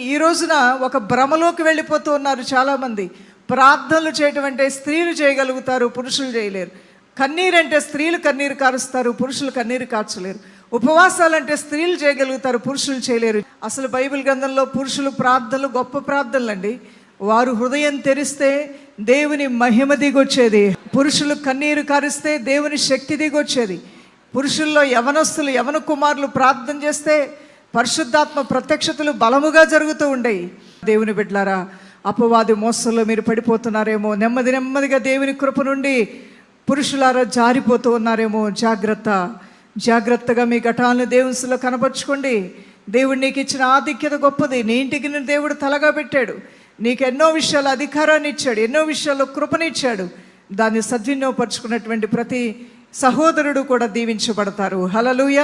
ఈ రోజున ఒక భ్రమలోకి వెళ్ళిపోతూ ఉన్నారు చాలామంది. ప్రార్థనలు చేయటం అంటే స్త్రీలు చేయగలుగుతారు పురుషులు చేయలేరు. కన్నీరు అంటే స్త్రీలు కన్నీరు కారుస్తారు పురుషులు కన్నీరు కార్చలేరు ఉపవాసాలంటే స్త్రీలు చేయగలుగుతారు పురుషులు చేయలేరు. అసలు బైబిల్ గ్రంథంలో పురుషులు ప్రార్థనలు గొప్ప ప్రార్థనలు అండి వారు హృదయం తెరిస్తే దేవుని మహిమ దిగొచ్చేది. పురుషులు కన్నీరు కారిస్తే దేవుని శక్తి దిగొచ్చేది. పురుషుల్లో యవనస్తులు యవన కుమారులు ప్రార్థన చేస్తే పరిశుద్ధాత్మ ప్రత్యక్షతలు బలముగా జరుగుతూ ఉండేవి దేవుని బిడ్లారా అపవాది మోసంలో మీరు పడిపోతున్నారేమో నెమ్మది నెమ్మదిగా దేవుని కృప నుండి పురుషులారా జారిపోతూ ఉన్నారేమో జాగ్రత్త జాగ్రత్తగా మీ ఘటాలను దేవునిలో కనపరుచుకోండి దేవుడు నీకు ఇచ్చిన ఆధిక్యత గొప్పది. నీ ఇంటికి నేను దేవుడు తలగా పెట్టాడు. నీకు ఎన్నో విషయాలు అధికారాన్ని ఇచ్చాడు ఎన్నో విషయాల్లో కృపనిచ్చాడు దాన్ని సద్వినియోగపరుచుకున్నటువంటి ప్రతి సహోదరుడు కూడా దీవించబడతారు. హలలుయ